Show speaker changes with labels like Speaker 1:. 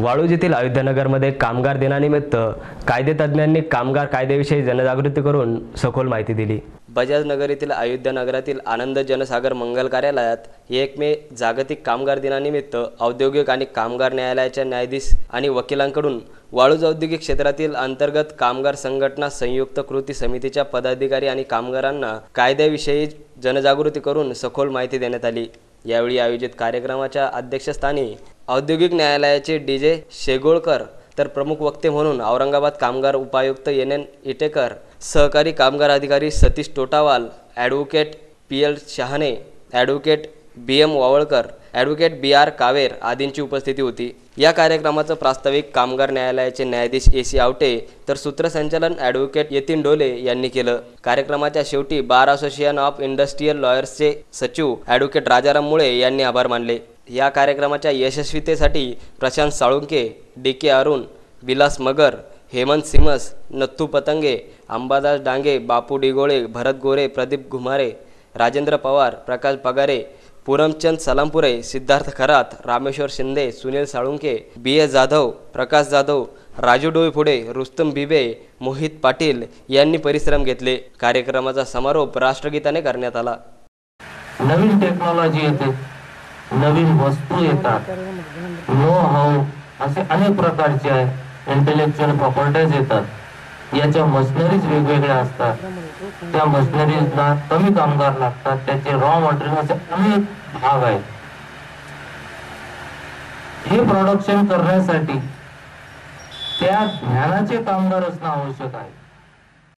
Speaker 1: वाळूज येथील अयोध्यानगरमध्ये कामगार दिनानिमित्त कायदेतज्ञांनी कामगार कायद्याविषयी जनजागृती करून सखोल माहिती दिली. बजाज नगर येथील अयोध्या नगरातील आनंद जनसागर मंगल कार्यालयात एक मे जागतिक कामगार दिनानिमित्त औद्योगिक आणि कामगार न्यायालयाच्या न्यायाधीश आणि वकिलांकडून वाळूज औद्योगिक क्षेत्रातील अंतर्गत कामगार संघटना संयुक्त कृती समितीच्या पदाधिकारी आणि कामगारांना कायद्याविषयी जनजागृती करून सखोल माहिती देण्यात आली. यावेळी आयोजित कार्यक्रमाच्या अध्यक्षस्थानी औद्योगिक न्यायालयाचे डी जे शेगोळकर तर प्रमुख वक्ते म्हणून औरंगाबाद कामगार उपायुक्त एन एन इटेकर सहकारी कामगार अधिकारी Satish Totawal advocate P L Shahane advocate B M Wavalkar advocate B R Kaver आदींची उपस्थिती होती. या कार्यक्रमाचं प्रास्ताविक कामगार न्यायालयाचे न्यायाधीश ए सी आवटे तर सूत्रसंचालन ॲडव्होकेट यतीन डोले यांनी केलं. कार्यक्रमाच्या शेवटी बार असोसिएशन ऑफ इंडस्ट्रीयल लॉयर्सचे सचिव ॲडव्होकेट राजाराम मुळे यांनी आभार मानले. या कार्यक्रमाच्या यशस्वीतेसाठी Prashant Salunke D K Arun Vilas Magar Hemant Simas Natthu Patange Ambadas Dange Bapu Digole Bharat Gore Pradeep Ghumare Rajendra Pawar Prakash Pagare Puramchand Salampure Siddharth Kharat Rameshwar Shinde Sunil Salunke B A Jadhav Prakash Jadhav Raju Doiphode Rustam Bibe Mohit Patil यांनी परिश्रम घेतले. कार्यक्रमाचा समारोप राष्ट्रगीताने करण्यात आला.
Speaker 2: नवीन technology येते. नवीन वस्तू येतात. नो हाऊ असे अनेक प्रकारचे इंटेलेक्च्युअल प्रॉपर्टीज येतात. याच्या मशिनरीज वेगवेगळ्या असतात. त्या मशिनरीजला कमी कामगार लागतात. त्याचे रॉ मटेरियल असे अनेक भाग आहेत. हे प्रोडक्शन करण्यासाठी त्या ज्ञानाचे कामगार असणं आवश्यक आहे.